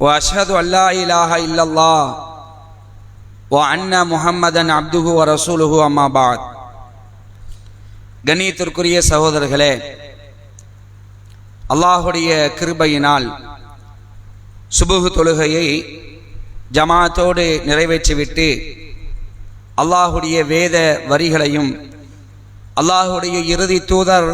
واشهد ان لا اله الا الله وان محمدا عبده ورسوله اما بعد கண்ணியத்திற்குரிய சகோதரர்களே அல்லாஹுடைய கிருபையினால் சுபுகு தொழுகையை ஜமாத்தோடு நிறைவேற்றிவிட்டு அல்லாஹுடைய வேத வரிகளையும் அல்லாஹுடைய இறுதி தூதர்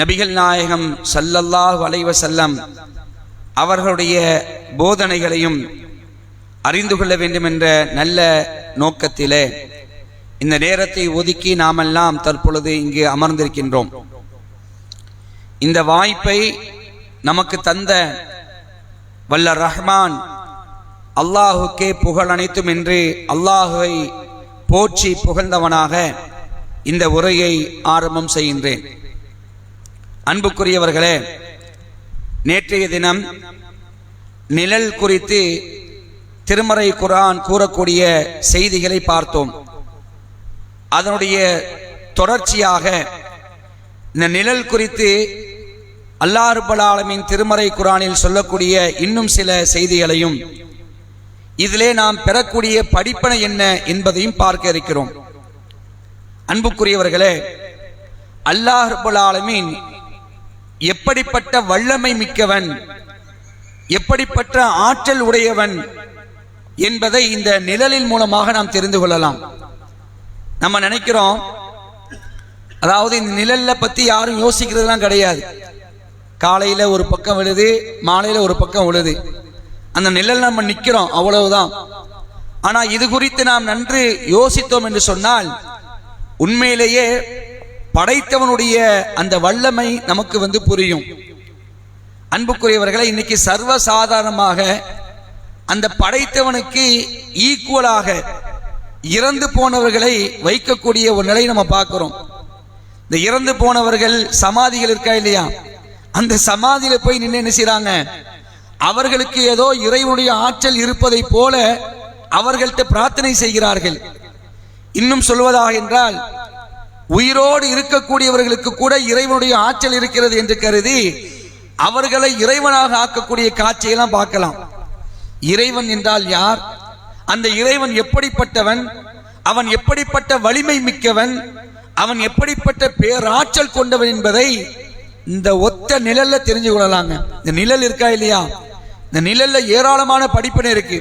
நபிகள் நாயகம் சல்லல்லாஹு அலைவ செல்லம் அவர்களுடைய போதனைகளையும் அறிந்து கொள்ள வேண்டும் என்ற நல்ல நோக்கத்திலே இந்த நேரத்தை ஒதுக்கி நாமெல்லாம் தற்பொழுது இங்கு அமர்ந்திருக்கின்றோம். இந்த வாய்ப்பை நமக்கு தந்த வல்ல ரஹ்மான் அல்லாஹுக்கே புகழ் அனைத்தும் என்று அல்லாஹுவை போற்றி புகழ்ந்தவனாக இந்த உரையை ஆரம்பம் செய்கின்றேன். அன்புக்குரியவர்களே நேற்றைய தினம் நிழல் குறித்து திருமறை குரான் கூறக்கூடிய செய்திகளை பார்த்தோம். அதனுடைய தொடர்ச்சியாக இந்த நிழல் குறித்து அல்லாஹுபலாலமின் திருமறை குரானில் சொல்லக்கூடிய இன்னும் சில செய்திகளையும் இதிலே நாம் பெறக்கூடிய படிப்பனை என்ன என்பதையும் பார்க்க இருக்கிறோம். அன்புக்குரியவர்களே அல்லாஹுபலாலமின் எப்படிப்பட்ட வல்லமை மிக்கவன்? எப்படிப்பட்ட ஆற்றல் உடையவன் என்பதை இந்த நிழலின் மூலமாக நாம் தெரிந்து கொள்ளலாம். நம்ம நினைக்கிறோம் அதாவது இந்த நிழல்ல பற்றி யாரும் யோசிக்கிறதுலாம் கிடையாது. காலையில் ஒரு பக்கம் விழுது மாலையில் ஒரு பக்கம் விழுது அந்த நிழல் நம்ம நிற்கிறோம் அவ்வளவுதான். ஆனால் இது குறித்து நாம் நன்று யோசித்தோம் என்று சொன்னால் உண்மையிலேயே படைத்தவனுடைய அந்த வல்லமை நமக்கு வந்து புரியும். அன்புக்குரியவர்களை இன்னைக்கு சர்வ சாதாரணமாக அந்த படைத்தவனுக்கு ஈக்குவலாக இறந்து போனவர்களை வைக்கக்கூடிய ஒரு நிலை நம்ம பார்க்குறோம். இந்த இறந்து போனவர்கள் சமாதிகள் இருக்கா இல்லையா? அந்த சமாதியில போய் நின்று என்ன செய்யறாங்க அவர்களுக்கு ஏதோ இறைவனுடைய ஆற்றல் இருப்பதை போல அவர்கள்ட்ட பிரார்த்தனை செய்கிறார்கள். இன்னும் சொல்வதாக என்றால் உயிரோடு இருக்கக்கூடியவர்களுக்கு கூட இறைவனுடைய ஆற்றல் இருக்கிறது என்று கருதி அவர்களை இறைவனாக ஆக்கக்கூடிய காட்சியெல்லாம் பார்க்கலாம். இறைவன் என்றால் யார்? அந்த இறைவன் எப்படிப்பட்டவன்? அவன் எப்படிப்பட்ட வலிமை மிக்கவன்? அவன் எப்படிப்பட்ட பேராற்றல் கொண்டவன் என்பதை இந்த ஒத்த நிழல்ல தெரிஞ்சு கொள்ளலாங்க. இந்த நிழல் இருக்கா இல்லையா? இந்த நிழல்ல ஏராளமான படிப்பினை இருக்கு.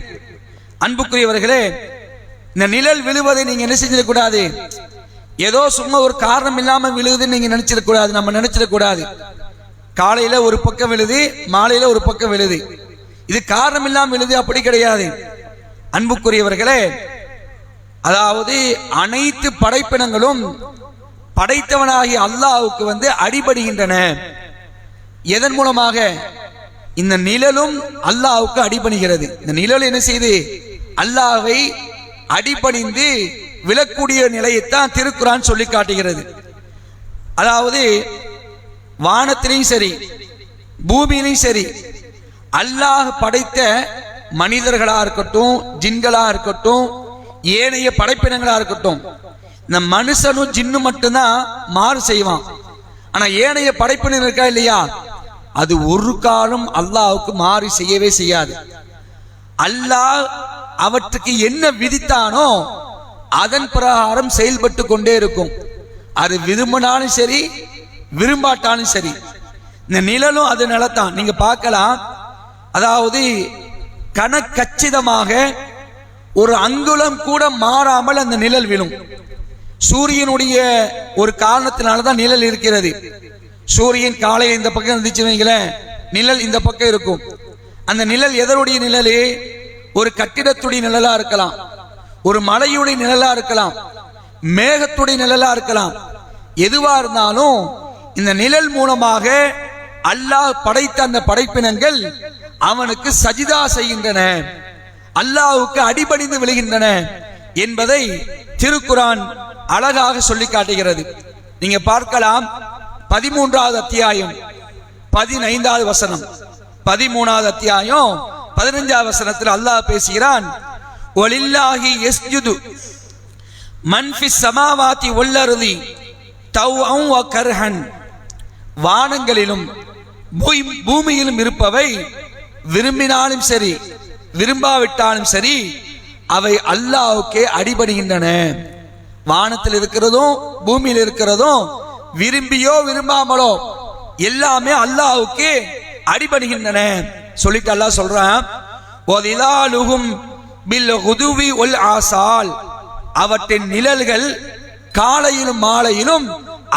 அன்புக்குரியவர்களே இந்த நிழல் விழுவதை நீங்க என்ன செஞ்சிடக்கூடாது? ஏதோ சும்மா ஒரு காரணம் இல்லாம விழுகுதுன்னு நீங்க நினச்சிடக்கூடாது நம்ம நினச்சிடக்கூடாது காலையில ஒரு பக்கம் விழுது மாலையில ஒரு பக்கம் விழுது. இது காரணம் இல்லாம விழுது அப்படி கிடையாது. அன்புக்குரியவர்களே அதாவது அனைத்து படைப்பினங்களும் படைத்தவனாகிய அல்லாஹுக்கு வந்து அடிபடுகின்றன. எதன் மூலமாக? இந்த நிழலும் அல்லாஹுக்கு அடிபணிகிறது. இந்த நிழல் என்ன செய்து? அல்லாஹை அடிபணிந்து விழக்கூடிய நிலையைத்தான் திருக்குறான் சொல்லி காட்டுகிறது. அதாவது வானத்திலையும் சரி பூமியிலையும் சரி அல்லாஹ் படைத்த மனிதர்களாக இருக்கட்டும் ஜின்களாக இருக்கட்டும் ஏனைய படைப்பினங்களாக இருக்கட்டும் இந்த மனுஷனும் ஜின்னு மட்டும்தான் மாறு செய்வான். ஆனால் ஏனைய படைப்பினர் இருக்கா இல்லையா? அது ஒரு காலம் அல்லாஹுக்கு மாறி செய்யவே செய்யாது. அல்லாஹ் அவற்றுக்கு என்ன விதித்தானோ அதன் பிரகாரம் செயல்பட்டு கொண்டே இருக்கும். அது விரும்பினாலும் சரி விரும்பாட்டாலும் சரி. இந்த நிழலும் அது நிலத்தான் நீங்க பார்க்கலாம். அதாவது கணக்கச்சிதமாக ஒரு அங்குலம் கூட மாறாமல் அந்த நிழல் விழும். சூரியனுடைய ஒரு காரணத்தினால தான் நிழல் இருக்கிறது. சூரியன் காலையில் இந்த பக்கம் இருந்துச்சு வைங்களேன் நிழல் இந்த பக்கம் இருக்கும். அந்த நிழல் எதனுடைய நிழல்? ஒரு கட்டிடத்துடைய நிழலா இருக்கலாம். ஒரு மலையுடைய நிழலா இருக்கலாம் மேகத்துடைய நிழலா இருக்கலாம். எதுவா இருந்தாலும் இந்த நிழல் மூலமாக அல்லாஹ் படைத்த அந்த படைப்பினங்கள் அவனுக்கு சஜிதா செய்கின்றன அல்லாஹுக்கு அடிபணிந்து விழுகின்றன என்பதை திருக்குரான் அழகாக சொல்லி காட்டுகிறது. நீங்க பார்க்கலாம் பதிமூன்றாவது அத்தியாயம் பதினைந்தாவது வசனம். பதிமூணாவது அத்தியாயம் பதினஞ்சாவது வசனத்தில் அல்லாஹ் பேசுகிறான் ஒலில்லாஹி எஸ்ஜுது மன்ஃபி சமாவாத்தி உள்ளருதி தவ் கர்ஹன். வானங்களிலும் பூமி- பூமியிலும் இருப்பவை விரும்பினாலும் சரி விரும்பாவிட்டாலும் சரி அவை அல்லாவுக்கே அடிபடுகின்றன. வானத்தில் இருக்கிறதும் பூமியில் இருக்கிறதும் விரும்பியோ விரும்பாமலோ எல்லாமே அல்லாஹ்வுக்கே அடிபடுகின்றன. சொல்லிட்டு அல்லாஹ் சொல்றான் பில் குதுவி ஒல் ஆசால். அவற்றின் நிழல்கள் காலையிலும் மாலையிலும்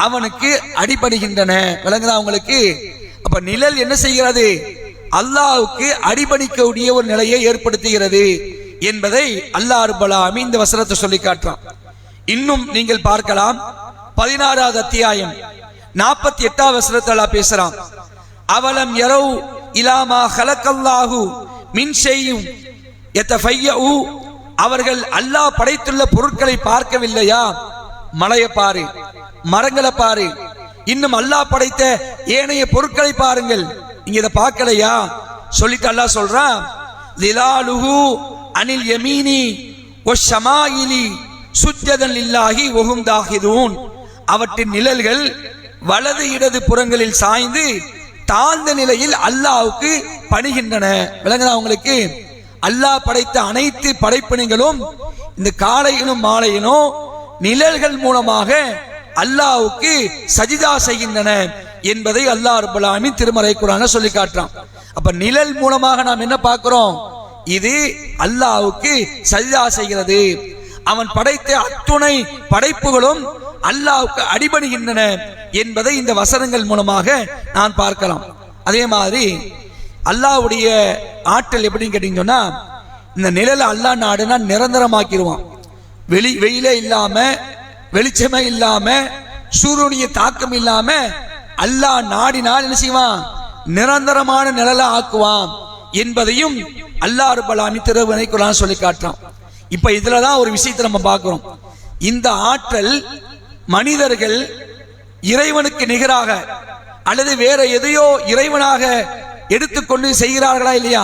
அவனுக்கு அடிபடுகின்றன விளங்குதா உங்களுக்கு? அப்ப நிழல் என்ன செய்கிறது? அல்லாவுக்கு அடிபணிக்கக்கூடிய ஒரு நிலையை ஏற்படுத்துகிறது என்பதை அல்லாஹ் அருபலாமி இந்த வசனத்தை சொல்லி காட்டுறான். இன்னும் நீங்கள் பார்க்கலாம். பதினாறாவது அத்தியாயம். நாற்பத்தி எட்டாவது வசனத்தை பேசுறான். அவலம் எரவு இலாமா ஹலக்கல்லாஹு மின் செய்யும் அவர்கள் அல்லாஹ் படைத்துள்ள பொருட்களை பார்க்கவில்லையா? மலையை பாரு மரங்களை பாரு. இன்னும் அல்லாஹ் படைத்த ஏனைய பொருட்களை பாருங்கள். நீங்க இதை பார்க்கலையா? சொல்லிட்டு அல்லாஹ் சொல்றான் லிலாலுஹு அனில் யமீனி ஒஷமாயிலி சுஜ்ஜதன் லில்லாஹி ஒஹும் அவற்றின் நிழல்கள் வலது இடது புறங்களில் சாய்ந்து தாழ்ந்த நிலையில் அல்லாவுக்கு பணிகின்றன. விளங்குதா உங்களுக்கு? அல்லாஹ் படைத்த அனைத்து படைப்பினங்களும் இந்த காலையிலும் மாலையிலும் நிழல்கள் மூலமாக அல்லாவுக்கு சஜிதா செய்கின்றன என்பதை அல்லாஹ் ரப்பல் திருமறை குரான சொல்லி காட்டுறான். அப்ப நிழல் மூலமாக நாம் என்ன பார்க்கிறோம்? இது அல்லாவுக்கு சஜிதா செய்கிறது. அவன் படைத்த அத்துணை படைப்புகளும் அல்லாவுக்கு அடிபணிகின்றன என்பதை இந்த வசனங்கள் மூலமாக நான் பார்க்கலாம். அதே மாதிரி அல்லாஹ்வுடைய ஆற்றல் எப்படின்னு கேட்டீங்கன்னு சொன்னா இந்த நிழலை அல்லாஹ் நாடுனா நிரந்தரமாக்கிடுவான் வெளி வெயிலே இல்லாம வெளிச்சமே இல்லாம சூரியனுடைய தாக்கம் இல்லாம அல்லாஹ் நாடினால் என்ன செய்வான்? நிரந்தரமான நிழலை ஆக்குவான் என்பதையும் அல்லாஹ் ரபலாமி திருவனை குரான் சொல்லி காட்டுறான். இப்போ இதில் தான் ஒரு விஷயத்தை நம்ம பார்க்குறோம். இந்த ஆற்றல் மனிதர்கள் இறைவனுக்கு நிகராக அல்லது வேற எதையோ இறைவனாக எடுத்துக்கொண்டு செய்கிறார்களா இல்லையா?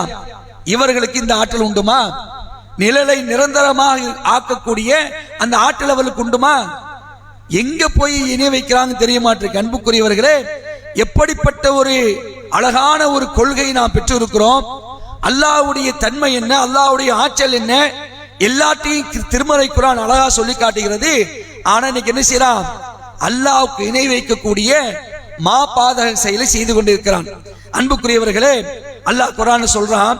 இவர்களுக்கு இந்த ஆற்றல் உண்டுமா? நிழலை நிரந்தரமாக ஆக்கக்கூடிய அந்த ஆற்றல் அவளுக்கு உண்டுமா? எங்க போய் இணை வைக்கிறாங்க தெரிய மாட்டிருக்கு அன்புக்குரியவர்களே எப்படிப்பட்ட ஒரு அழகான ஒரு கொள்கையை நாம் பெற்றிருக்கிறோம். அல்லாஹ்வுடைய தன்மை என்ன? அல்லாவுடைய ஆற்றல் என்ன? எல்லாத்தையும் திருமறை குரான் அழகா சொல்லி காட்டுகிறது. ஆனா இன்னைக்கு என்ன செய்யறான்? அல்லாவுக்கு இணை வைக்கக்கூடிய மா பாதக செயலை செய்து கொண்டிருக்கிறான். அன்புக்குரியவர்களே அல்லாஹ் குரான் சொல்றான்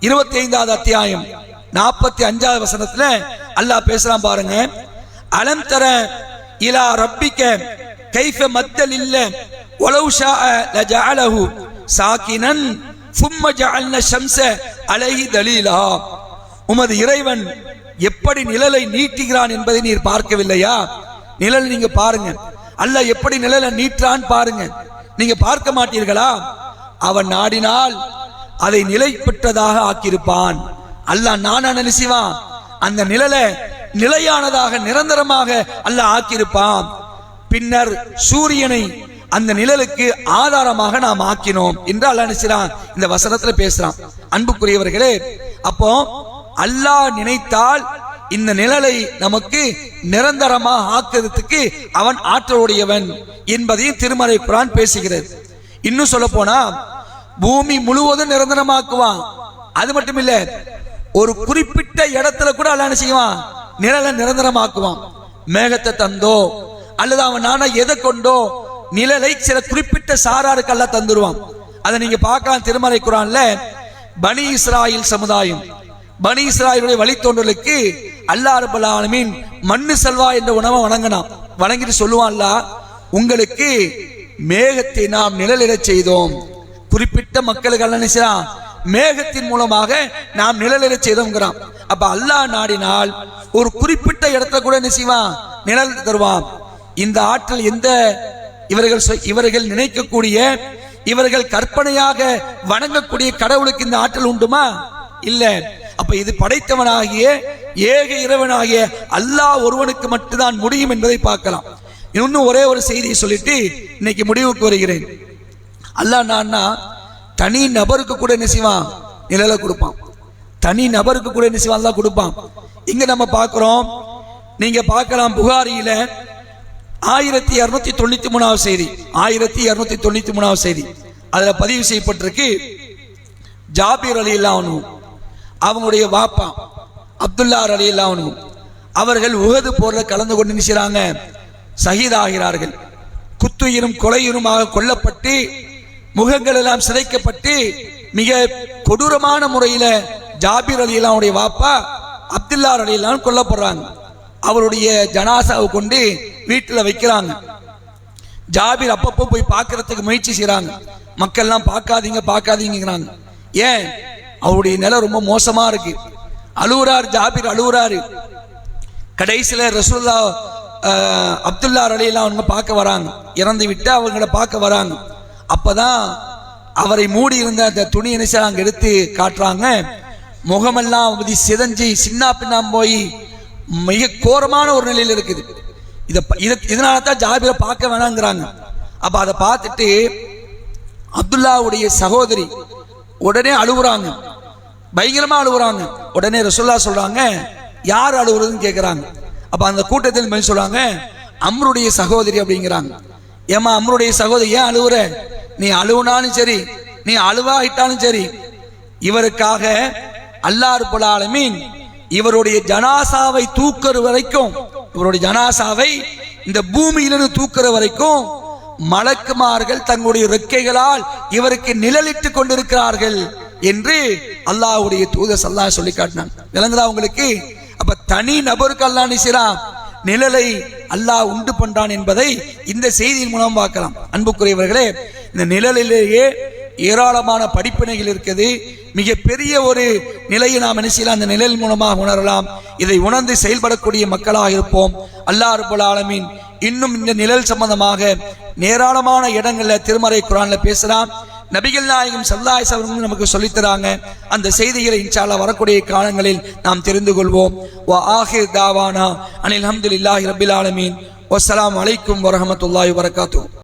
இருபத்தி ஐந்தாவது அத்தியாயம் நாற்பத்தி அஞ்சாவது வசனத்துல அல்லாஹ் பேசுறான் பாருங்க அலம் தர இலா ரப்பிக்க கைஃப மத்தல் இல்ல ஒலவு ஷா லஜஅலஹு சாக்கினன் சும்ம ஜஅல்ன ஷம்ஸ அலைஹி தலீலா. உமது இறைவன் எப்படி நிழலை நீட்டுகிறான் என்பதை நீர் பார்க்கவில்லையா? நிழல் நீங்க பாருங்க அல்ல எப்படி நிழலை நீட்டான் பாருங்க. நீங்க பார்க்க மாட்டீர்களா? அவன் நாடினால் அதை நிலை பெற்றதாக ஆக்கியிருப்பான். அல்லாஹ் நானா நினைச்சுவான். அந்த நிழலை நிலையானதாக நிரந்தரமாக அல்ல ஆக்கியிருப்பான். பின்னர் சூரியனை அந்த நிழலுக்கு ஆதாரமாக நாம் ஆக்கினோம் என்று அல்ல நினைச்சான் இந்த வசனத்துல பேசுறான். அன்புக்குரியவர்களே அப்போ அல்லாஹ் நினைத்தால் இந்த நிழலை நமக்கு நிரந்தரமாக ஆக்குறதுக்கு அவன் ஆற்றலுடையவன் என்பதையும் திருமறை குரான் பேசுகிறது. இன்னும் சொல்ல போனா பூமி முழுவதும் நிரந்தரமாக்குவான். அது மட்டும் இல்ல ஒரு குறிப்பிட்ட இடத்துல கூட அல்ல என்ன செய்வான்? நிழலை நிரந்தரமாக்குவான். மேகத்தை தந்தோ அல்லது அவன் நானா எதை கொண்டோ நிழலை சில குறிப்பிட்ட சாராருக்கெல்லாம் தந்துருவான். அதை நீங்க பார்க்கலாம் திருமறை குரான்ல பனி இஸ்ராயில் சமுதாயம். பனி இஸ்ராயலுடைய வழித்தோன்றலுக்கு அல்லாஹ் ரப்பல் மண்ணு செல்வா என்ற உணவை வணங்கினான். வணங்கிட்டு சொல்லுவான் உங்களுக்கு மேகத்தை நாம் நிழலிடச் செய்தோம். குறிப்பிட்ட மக்களுக்கு அல்ல நினைச்சான் மேகத்தின் மூலமாக நாம் நிழலிட செய்தோங்கிறான் அப்ப அல்லாஹ் நாடினால் ஒரு குறிப்பிட்ட இடத்துல கூட என்ன செய்வான் நிழல் தருவான். இந்த ஆற்றல் எந்த இவர்கள் இவர்கள் நினைக்கக்கூடிய இவர்கள் கற்பனையாக வணங்கக்கூடிய கடவுளுக்கு இந்த ஆற்றல் உண்டுமா? இல்லை. அப்ப இது படைத்தவனாகிய ஏக இறைவனாகிய அல்லாஹ் ஒருவனுக்கு மட்டும்தான் முடியும் என்பதை பார்க்கலாம். இன்னும் ஒரே ஒரு செய்தியை சொல்லிட்டு இன்னைக்கு முடிவுக்கு வருகிறேன். அல்லாஹ் நான்னா தனி நபருக்கு கூட என்ன செய்வான்? நிழலை கொடுப்பான். தனி நபருக்கு கூட என்ன செய்வான்? அல்லாஹ் கொடுப்பான். இங்க நம்ம பார்க்கிறோம். நீங்க பார்க்கலாம் புகாரியில ஆயிரத்தி இருநூத்தி தொண்ணூத்தி மூணாவது செய்தி. ஆயிரத்தி இருநூத்தி தொண்ணூத்தி மூணாவது செய்தி. அதுல பதிவு செய்யப்பட்டிருக்கு ஜாபீர் அலி இல்லாமனும் அவங்களுடைய வாப்பா அப்துல்லா அலி இல்லாமனும் அவர்கள் உகது போரில் கலந்து கொண்டு நினைச்சாங்க சகிதாகிறார்கள். குத்துயிரும் கொலையுருமாக கொல்லப்பட்டு முகங்கள் எல்லாம் சிதைக்கப்பட்டு மிக கொடூரமான முறையில் ஜாபீர் அலி வாப்பா அப்துல்லா அலி கொல்லப்படுறாங்க. அவருடைய ஜனாசாவை கொண்டு வீட்டில் வைக்கிறாங்க. ஜாபீர் அப்பப்போ போய் பார்க்கறதுக்கு முயற்சி செய்கிறாங்க மக்கள்லாம் பார்க்காதீங்க பார்க்காதீங்கிறாங்க ஏன்? அவருடைய நிலை ரொம்ப மோசமா இருக்கு. அழுகுறார் ஜாபீர் அழுவுறாரு. கடைசியில் ரசூல்லா அப்துல்லா அலையெல்லாம் அவங்க பார்க்க வராங்க. இறந்து விட்டு அவங்கள பார்க்க வராங்க. அப்பதான் அவரை மூடி இருந்த அந்த துணி என்ன அங்கே எடுத்து காட்டுறாங்க. முகமெல்லாம் அவதி சிதஞ்சு சின்ன பின்னாம் போய் மிக கோரமான ஒரு நிலையில் இருக்குது. இதை இதனால தான் ஜாபிரை பார்க்க வேணாங்கிறாங்க. அப்ப அதை பார்த்துட்டு அப்துல்லாவுடைய சகோதரி உடனே அழுகுறாங்க பயங்கரமா அழுகுறாங்க உடனே ரசுல்லா சொல்றாங்க யார் அழுகுறதுன்னு கேட்குறாங்க அப்ப அந்த கூட்டத்தில் மேல் சொல்றாங்க அம்ருடைய சகோதரி அப்படிங்கிறாங்க. ஏமா அம்ருடைய சகோதரி ஏன் அழுகுற நீ அழுவுனாலும் சரி நீ அழுவாயிட்டாலும் சரி இவருக்காக அல்லாறு புலாலமீன் இவருடைய ஜனாசாவை தூக்குற வரைக்கும் இவருடைய ஜனாசாவை இந்த பூமியிலிருந்து தூக்குற வரைக்கும் மலக்குமார்கள் தங்களுடைய ரெக்கைகளால் இவருக்கு நிழலிட்டு கொண்டிருக்கிறார்கள் என்று அல்லாஹ்வுடைய தூதர் சல்லா சொல்லி காட்டினான். விளங்குதா உங்களுக்கு? அப்ப தனி நபருக்கு அல்லாஹ் நிசிறான் நிழலை அல்லாஹ் உண்டு பண்றான் என்பதை இந்த செய்தியின் மூலம் பார்க்கலாம். அன்புக்குரியவர்களே இந்த நிழலிலேயே ஏராளமான படிப்பினைகள் இருக்குது. மிக பெரிய ஒரு நிலையை நாம் என்ன செய்யலாம்? அந்த நிழல் மூலமாக உணரலாம். இதை உணர்ந்து செயல்படக்கூடிய மக்களாக இருப்போம். அல்லாஹ் ரபுல் ஆலமின் இன்னும் இந்த நிழல் சம்பந்தமாக ஏராளமான இடங்களில் திருமறை குரானில் பேசலாம் நபிகள் நாயகம் சல்லாய் அவர்களும் நமக்கு சொல்லித் தராங்க. அந்த செய்திகளை இன்ஷால்லா வரக்கூடிய காலங்களில் நாம் தெரிந்து கொள்வோம். வா ஆஹிர் தாவானா அனில் அஹமதுல்லாஹி ரபில் ஆலமீன். வஸ்ஸலாமு அலைக்கும் வரமத்துல்லாஹி வரகாத்தூ